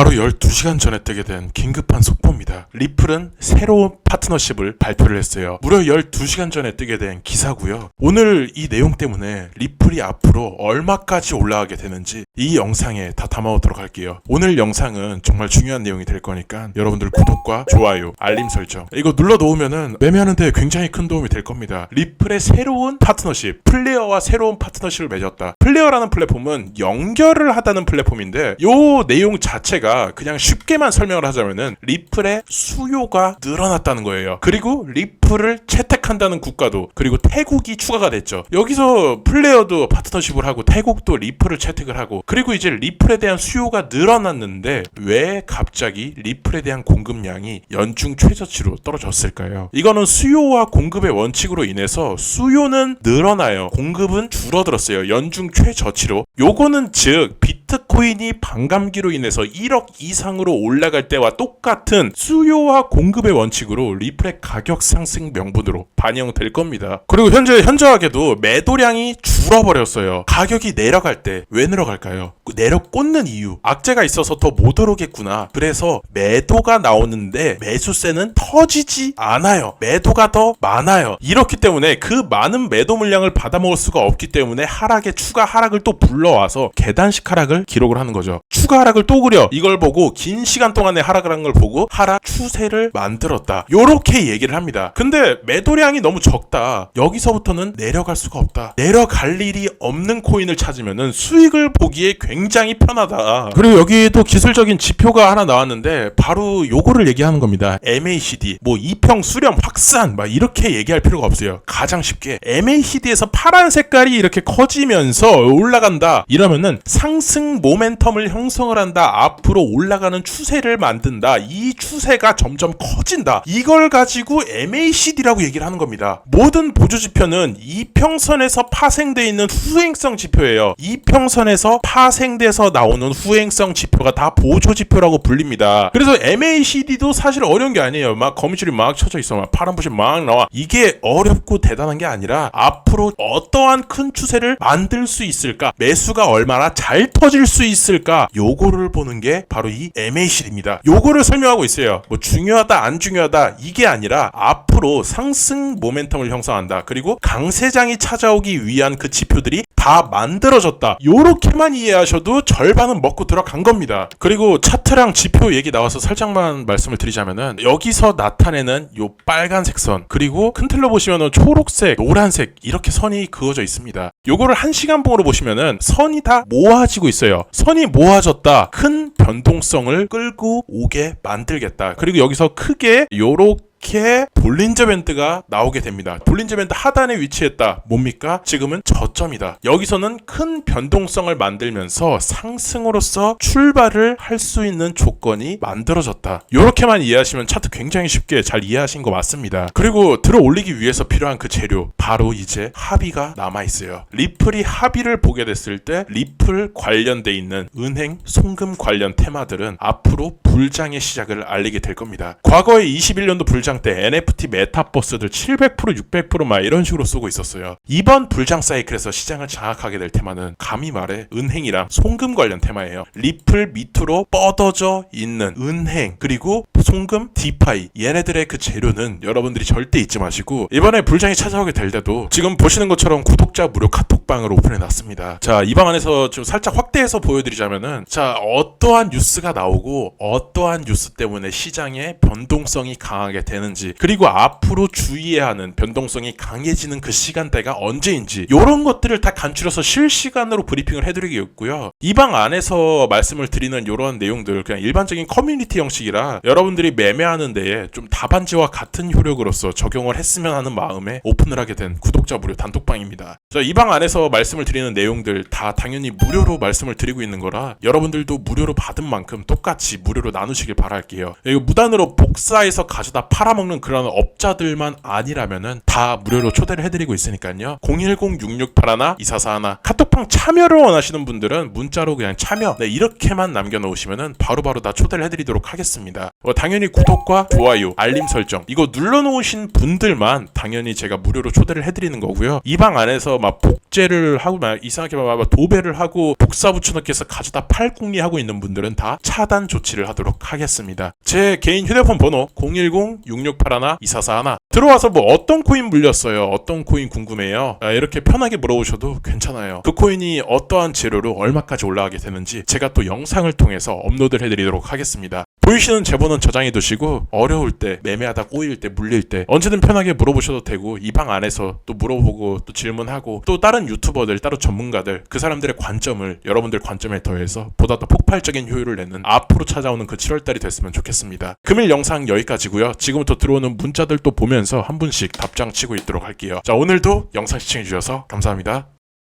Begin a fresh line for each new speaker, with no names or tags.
바로 12시간 전에 뜨게 된 긴급한 속보입니다. 리플은 새로운 파트너십을 발표를 했어요. 무려 12시간 전에 뜨게 된 기사고요. 오늘 이 내용 때문에 리플이 앞으로 얼마까지 올라가게 되는지 이 영상에 다 담아오도록 할게요. 오늘 영상은 정말 중요한 내용이 될 거니까 여러분들 구독과 좋아요, 알림 설정 이거 눌러 놓으면은 매매하는데 굉장히 큰 도움이 될 겁니다. 리플의 새로운 파트너십, 플레이어와 새로운 파트너십을 맺었다. 플레이어라는 플랫폼은 연결을 하다는 플랫폼인데 요 내용 자체가 그냥 쉽게만 설명을 하자면은 리플의 수요가 늘어났다는 거예요. 그리고 리플 을 채택한다는 국가도 그리고 태국이 추가가 됐죠. 여기서 플레이어도 파트너십을 하고 태국도 리플을 채택을 하고 그리고 이제 리플에 대한 수요가 늘어났는데 왜 갑자기 리플에 대한 공급량이 연중 최저치로 떨어졌을까요? 이거는 수요와 공급의 원칙으로 인해서 수요는 늘어나요. 공급은 줄어들었어요. 연중 최저치로. 요거는 즉 비트코인이 반감기로 인해서 1억 이상으로 올라갈 때와 똑같은 수요와 공급의 원칙으로 리플의 가격 상승 명분으로 반영될 겁니다. 그리고 현재 현저하게도 매도량이 줄어버렸어요. 가격이 내려갈 때 왜 내려갈까요? 그 내려 꽂는 이유. 악재가 있어서 더 못 오르겠구나. 그래서 매도가 나오는데 매수세는 터지지 않아요. 매도가 더 많아요. 이렇기 때문에 그 많은 매도 물량을 받아먹을 수가 없기 때문에 하락에 추가 하락을 또 불러와서 계단식 하락을 기록을 하는 거죠. 추가 하락을 또 그려. 이걸 보고 긴 시간 동안에 하락을 한 걸 보고 하락 추세를 만들었다. 요렇게 얘기를 합니다. 근데 매도량이 너무 적다. 여기서부터는 내려갈 수가 없다. 내려갈 일이 없는 코인을 찾으면은 수익을 보기에 굉장히 편하다. 그리고 여기 또 기술적인 지표가 하나 나왔는데 바로 요거를 얘기하는 겁니다. MACD, 뭐 이평, 수렴, 확산 막 이렇게 얘기할 필요가 없어요. 가장 쉽게 MACD에서 파란 색깔이 이렇게 커지면서 올라간다. 이러면은 상승 모멘텀을 형성을 한다. 앞으로 올라가는 추세를 만든다. 이 추세가 점점 커진다. 이걸 가지고 MACD 라고 얘기를 하는 겁니다. 모든 보조 지표는 이평선에서 파생돼 있는 후행성 지표예요. 이평선에서 파생돼서 나오는 후행성 지표가 다 보조 지표라고 불립니다. 그래서 MACD도 사실 어려운 게 아니에요. 막 거미줄이 막 쳐져 있어. 막 파란불이 막 나와. 이게 어렵고 대단한 게 아니라 앞으로 어떠한 큰 추세를 만들 수 있을까? 매수가 얼마나 잘 터질 수 있을까? 요거를 보는 게 바로 이 MACD입니다. 요거를 설명하고 있어요. 뭐 중요하다 안 중요하다 이게 아니라 앞으로 상승 모멘텀을 형성한다. 그리고 강세장이 찾아오기 위한 그 지표들이 다 만들어졌다. 요렇게만 이해하셔도 절반은 먹고 들어간 겁니다. 그리고 차트랑 지표 얘기 나와서 살짝만 말씀을 드리자면은 여기서 나타내는 요 빨간색 선 그리고 큰 틀로 보시면은 초록색, 노란색 이렇게 선이 그어져 있습니다. 요거를 한 시간 봉으로 보시면은 선이 다 모아지고 있어요. 선이 모아졌다. 큰 변동성을 끌고 오게 만들겠다. 그리고 여기서 크게 요렇게 이렇게 볼린저 밴드가 나오게 됩니다. 볼린저 밴드 하단에 위치했다. 뭡니까? 지금은 저점이다. 여기서는 큰 변동성을 만들면서 상승으로서 출발을 할 수 있는 조건이 만들어졌다. 이렇게만 이해하시면 차트 굉장히 쉽게 잘 이해하신 거 맞습니다. 그리고 들어 올리기 위해서 필요한 그 재료 바로 이제 합의가 남아 있어요. 리플이 합의를 보게 됐을 때 리플 관련돼 있는 은행 송금 관련 테마들은 앞으로 불장의 시작을 알리게 될 겁니다. 과거에 21년도 불장 때 NFT 메타버스들 700% 600%막 이런 식으로 쓰고 있었어요. 이번 불장 사이클에서 시장을 장악하게 될 테마는 감히 말해 은행이랑 송금 관련 테마예요. 리플 밑으로 뻗어져 있는 은행 그리고 송금 디파이 얘네들의 그 재료는 여러분들이 절대 잊지 마시고 이번에 불장이 찾아오게 될 때도 지금 보시는 것처럼 구독자 무료 카톡방을 오픈해 놨습니다. 자, 이 방 안에서 좀 살짝 확대해서 보여드리자면은 자, 어떠한 뉴스가 나오고 어 떠한 뉴스 때문에 시장의 변동성이 강하게 되는지 그리고 앞으로 주의해야 하는 변동성이 강해지는 그 시간대가 언제인지 이런 것들을 다 간추려서 실시간으로 브리핑을 해드리겠고요. 이 방 안에서 말씀을 드리는 이런 내용들 그냥 일반적인 커뮤니티 형식이라 여러분들이 매매하는 데에 좀 답안지와 같은 효력으로서 적용을 했으면 하는 마음에 오픈을 하게 된 구독자 무료 단톡방입니다. 자, 이방 안에서 말씀을 드리는 내용들 다 당연히 무료로 말씀을 드리고 있는 거라 여러분들도 무료로 받은 만큼 똑같이 무료로 나누시길 바랄게요. 이거 무단으로 복사해서 가져다 팔아먹는 그런 업자들만 아니라면은 다 무료로 초대를 해드리고 있으니까요. 010-6681-2441 카톡방 참여를 원하시는 분들은 문자로 그냥 참여 네, 이렇게만 남겨놓으시면은 바로바로 다 초대를 해드리도록 하겠습니다. 어, 당연히 구독과 좋아요, 알림 설정 이거 눌러놓으신 분들만 당연히 제가 무료로 초대를 해드리는 거고요. 이 방 안에서 막 복제를 하고 막 이상하게 막, 막 도배를 하고 복사 붙여넣기해서 가져다 팔 궁리하고 있는 분들은 다 차단 조치를 하도록 하겠습니다. 제 개인 휴대폰 번호 010-6681-2441 들어와서 뭐 어떤 코인 물렸어요? 어떤 코인 궁금해요? 아, 이렇게 편하게 물어보셔도 괜찮아요. 그 코인이 어떠한 재료로 얼마까지 올라가게 되는지 제가 또 영상을 통해서 업로드를 해드리도록 하겠습니다. 보이시는 제보는 저장해 두시고 어려울 때 매매하다 꼬일 때 물릴 때 언제든 편하게 물어보셔도 되고 이 방 안에서 또 물어보고 또 질문하고 또 다른 유튜버들 따로 전문가들 그 사람들의 관점을 여러분들 관점에 더해서 보다 더 폭발적인 효율을 내는 앞으로 찾아오는 그 7월달이 됐으면 좋겠습니다. 금일 영상 여기까지고요. 지금부터 들어오는 문자들 또 보면서 한 분씩 답장 치고 있도록 할게요. 자 오늘도 영상 시청해 주셔서 감사합니다.